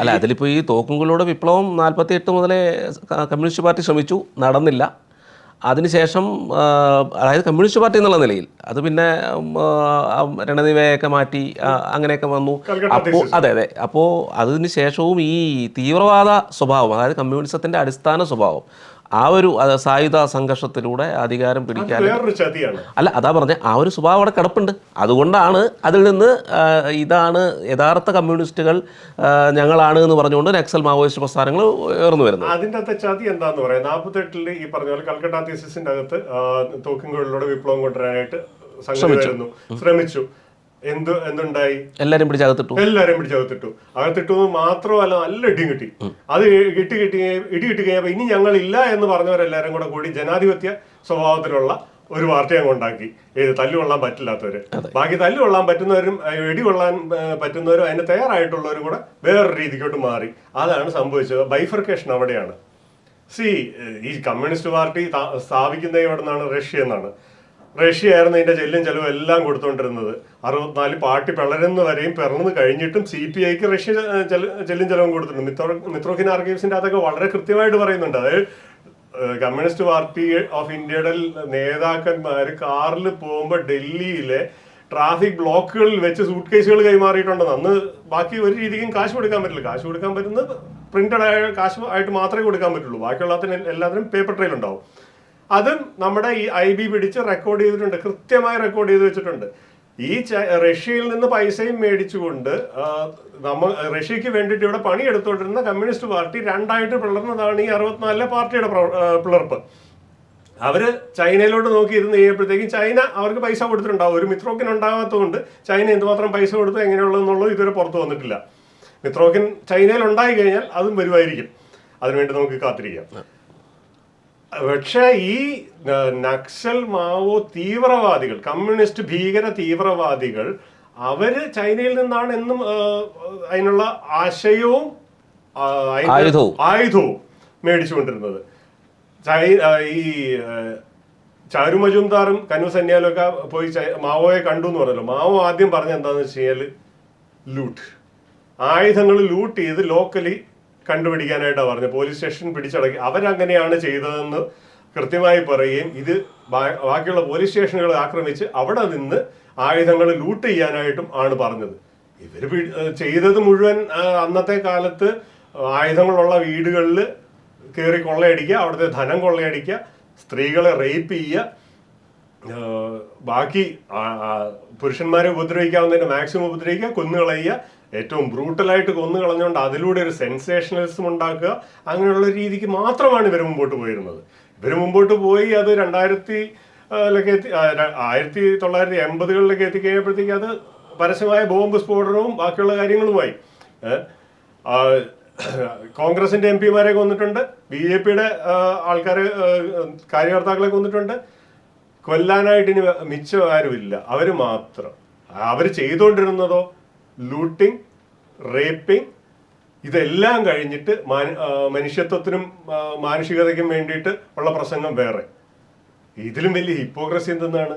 അല്ല അതിലിപ്പോൾ ഈ തോക്കുംകുള്ളിയുടെ വിപ്ലവം നാൽപ്പത്തി എട്ട് മുതലേ കമ്മ്യൂണിസ്റ്റ് പാർട്ടി ശ്രമിച്ചു നടന്നില്ല. അതിനുശേഷം അതായത് കമ്മ്യൂണിസ്റ്റ് പാർട്ടി എന്നുള്ള നിലയിൽ അത് പിന്നെ രണനിവയൊക്കെ മാറ്റി അങ്ങനെയൊക്കെ വന്നു. അപ്പോൾ അതെ അതെ. അപ്പോൾ അതിന് ശേഷവും ഈ തീവ്രവാദ സ്വഭാവം അതായത് കമ്മ്യൂണിസത്തിന്റെ അടിസ്ഥാന സ്വഭാവം ആ ഒരു സായുധ സംഘർഷത്തിലൂടെ അധികാരം പിടിക്കാൻ അല്ല അതാ പറഞ്ഞ ആ ഒരു സ്വഭാവം അവിടെ കിടപ്പുണ്ട്. അതുകൊണ്ടാണ് അതിൽ നിന്ന് ഇതാണ് യഥാർത്ഥ കമ്മ്യൂണിസ്റ്റുകൾ ഞങ്ങളാണ് എന്ന് പറഞ്ഞുകൊണ്ട് നക്സൽ മാവോയിസ്റ്റ് പ്രസ്ഥാനങ്ങൾ ഉയർന്നു വരുന്നത്. അതിന്റെ അകത്തെ ചതി എന്താന്ന് പറയാം? നാൽപ്പത്തെട്ടിൽ ഈ പറഞ്ഞ പോലെ കൽക്കട്ട തീസിന്റെ അകത്ത് തോക്കിൻകൊള്ളിലൂടെ വിപ്ലവം കൊണ്ടുവരാനായിട്ട് ശ്രമിച്ചു. എന്ത് എന്തുണ്ടായി? എല്ലാവരും പിടിച്ചകത്തിട്ടു എല്ലാരും പിടിച്ചകത്തിട്ടു അകത്തിട്ടു. മാത്രമല്ല നല്ല ഇടിയും കിട്ടി. അത് കിട്ടി കിട്ടി ഇടി കിട്ടി കഴിഞ്ഞപ്പോ ഇനി ഇല്ല എന്ന് പറഞ്ഞവരെല്ലാരും കൂടെ കൂടി ജനാധിപത്യ സ്വഭാവത്തിലുള്ള ഒരു പാർട്ടി അങ്ങ് ഉണ്ടാക്കി. ഏത് തല്ലുകൊള്ളാൻ പറ്റില്ലാത്തവര്. ബാക്കി തല്ലുകൊള്ളാൻ പറ്റുന്നവരും ഏഹ്, കൊള്ളാൻ പറ്റുന്നവരും അതിന് തയ്യാറായിട്ടുള്ളവരും കൂടെ വേറൊരു രീതിക്കോട്ട് മാറി. അതാണ് സംഭവിച്ചത്. ബൈഫർക്കേഷൻ അവിടെയാണ്. സി ഈ കമ്മ്യൂണിസ്റ്റ് പാർട്ടി സ്ഥാപിക്കുന്ന സ്ഥാപിക്കുന്നത് എവിടെ നിന്നാണ് റഷ്യ എന്നാണ് റഷ്യ അതിന്റെ ചെല്ലും ചെലവും എല്ലാം കൊടുത്തുകൊണ്ടിരുന്നത് അറുപത്തിനാല് പാർട്ടി പിളരുന്ന വരെയും പിറന്നു കഴിഞ്ഞിട്ടും സി പി ഐക്ക് റഷ്യ ചെല്ലും ചെലവും കൊടുത്തിട്ടുണ്ട്. മിത്രോ മിത്രോഹിൻ ആർഗീവ്സിന്റെ അതൊക്കെ വളരെ കൃത്യമായിട്ട് പറയുന്നുണ്ട്. അതായത് കമ്മ്യൂണിസ്റ്റ് പാർട്ടി ഓഫ് ഇന്ത്യയുടെ നേതാക്കന്മാർ കാറിൽ പോകുമ്പോൾ ഡൽഹിയിലെ ട്രാഫിക് ബ്ലോക്കുകളിൽ വെച്ച് സൂട്ട് കേസുകൾ കൈമാറിയിട്ടുണ്ടെന്ന്. അന്ന് ബാക്കി ഒരു രീതിക്കും കാശ് കൊടുക്കാൻ പറ്റില്ല. കാശ് കൊടുക്കാൻ പറ്റുന്നത് പ്രിന്റഡ് ആയ കാശ് ആയിട്ട് മാത്രമേ കൊടുക്കാൻ പറ്റുള്ളൂ. ബാക്കിയുള്ളതിന് എല്ലാത്തിനും പേപ്പർ ട്രെയിൽ ഉണ്ടാവും. അതും നമ്മുടെ ഈ ഐ ബി പിടിച്ച് റെക്കോർഡ് ചെയ്തിട്ടുണ്ട് കൃത്യമായി റെക്കോർഡ് ചെയ്ത് വെച്ചിട്ടുണ്ട്. ഈ റഷ്യയിൽ നിന്ന് പൈസയും മേടിച്ചുകൊണ്ട് നമ്മൾ നമ്മ റഷ്യക്ക് വേണ്ടിയിട്ട് ഇവിടെ പണിയെടുത്തുകൊണ്ടിരുന്ന കമ്മ്യൂണിസ്റ്റ് പാർട്ടി രണ്ടായിട്ട് പിളർന്നതാണ് ഈ അറുപത്തിനാലിലെ പാർട്ടിയുടെ പിളർപ്പ്. അവർ ചൈനയിലോട്ട് നോക്കി ഇരുന്ന് ചൈന അവർക്ക് പൈസ കൊടുത്തിട്ടുണ്ടാവും ഒരു മിത്രോക്കിൻ ഉണ്ടാകാത്തതുകൊണ്ട് ചൈന എന്തുമാത്രം പൈസ കൊടുത്തു എങ്ങനെയുള്ളതെന്നുള്ളത് ഇതുവരെ പുറത്തു വന്നിട്ടില്ല. മിത്രോക്കിൻ ചൈനയിൽ ഉണ്ടായി കഴിഞ്ഞാൽ അതും വരുമായിരിക്കും. അതിനുവേണ്ടി നമുക്ക് കാത്തിരിക്കാം. പക്ഷേ ഈ നക്സൽ മാവോ തീവ്രവാദികൾ കമ്മ്യൂണിസ്റ്റ് ഭീകര തീവ്രവാദികൾ അവർ ചൈനയിൽ നിന്നാണ് എന്നും അതിനുള്ള ആശയവും ആയുധവും. മേടിച്ചുകൊണ്ടിരുന്നത് ഈ ചാരു മജുംദാറും കനു സന്യാലും ഒക്കെ പോയി മാവോയെ കണ്ടു എന്ന് പറഞ്ഞല്ലോ. മാവോ ആദ്യം പറഞ്ഞ എന്താണെന്ന് വെച്ച് കഴിഞ്ഞാൽ ലൂട്ട്. ആയുധങ്ങൾ ലൂട്ട് ചെയ്ത് ലോക്കലി കണ്ടുപിടിക്കാനായിട്ടാണ് പറഞ്ഞത്. പോലീസ് സ്റ്റേഷൻ പിടിച്ചടക്കി. അവരങ്ങനെയാണ് ചെയ്തതെന്ന് കൃത്യമായി പറയുകയും ഇത് ബാക്കിയുള്ള പോലീസ് സ്റ്റേഷനുകളെ ആക്രമിച്ച് അവിടെ നിന്ന് ആയുധങ്ങൾ ലൂട്ട് ചെയ്യാനായിട്ടും ആണ് പറഞ്ഞത്. ഇവർ ചെയ്തത് മുഴുവൻ അന്നത്തെ കാലത്ത് ആയുധങ്ങളുള്ള വീടുകളിൽ കയറി കൊള്ളയടിക്കുക അവിടുത്തെ ധനം കൊള്ളയടിക്കുക സ്ത്രീകളെ റേപ്പ് ചെയ്യുക ബാക്കി പുരുഷന്മാരെ ഉപദ്രവിക്കാവുന്നതിന്റെ മാക്സിമം ഉപദ്രവിക്കുക കൊന്നുകളയുക ഏറ്റവും ബ്രൂട്ടലായിട്ട് കൊന്നു കളഞ്ഞുകൊണ്ട് അതിലൂടെ ഒരു സെൻസേഷണലിസം ഉണ്ടാക്കുക. അങ്ങനെയുള്ള രീതിക്ക് മാത്രമാണ് ഇവർ മുമ്പോട്ട് പോയിരുന്നത്. ഇവർ മുമ്പോട്ട് പോയി അത് രണ്ടായിരത്തി ലൊക്കെ എത്തി ആയിരത്തി തൊള്ളായിരത്തി എൺപതുകളിലൊക്കെ എത്തിക്കഴിഞ്ഞപ്പോഴത്തേക്ക് അത് പരസ്യമായ ബോംബ് സ്ഫോടനവും ബാക്കിയുള്ള കാര്യങ്ങളുമായി. കോൺഗ്രസിന്റെ എം പിമാരെ കൊന്നിട്ടുണ്ട് ബി ജെ പിയുടെ ആൾക്കാരെ കാര്യകർത്താക്കളെ കൊന്നിട്ടുണ്ട് കൊല്ലാനായിട്ട് ഇനി മിച്ചം ആരുമില്ല അവർ മാത്രം. അവർ ചെയ്തുകൊണ്ടിരുന്നതോ ലൂട്ടിങ് റേപ്പിംഗ് ഇതെല്ലാം കഴിഞ്ഞിട്ട് മനുഷ്യത്വത്തിനും മാനുഷികതയ്ക്കും വേണ്ടിയിട്ട് ഉള്ള പ്രസംഗം വേറെ. ഇതിലും വലിയ ഹിപ്പോക്രസി എന്തെന്നാണ്?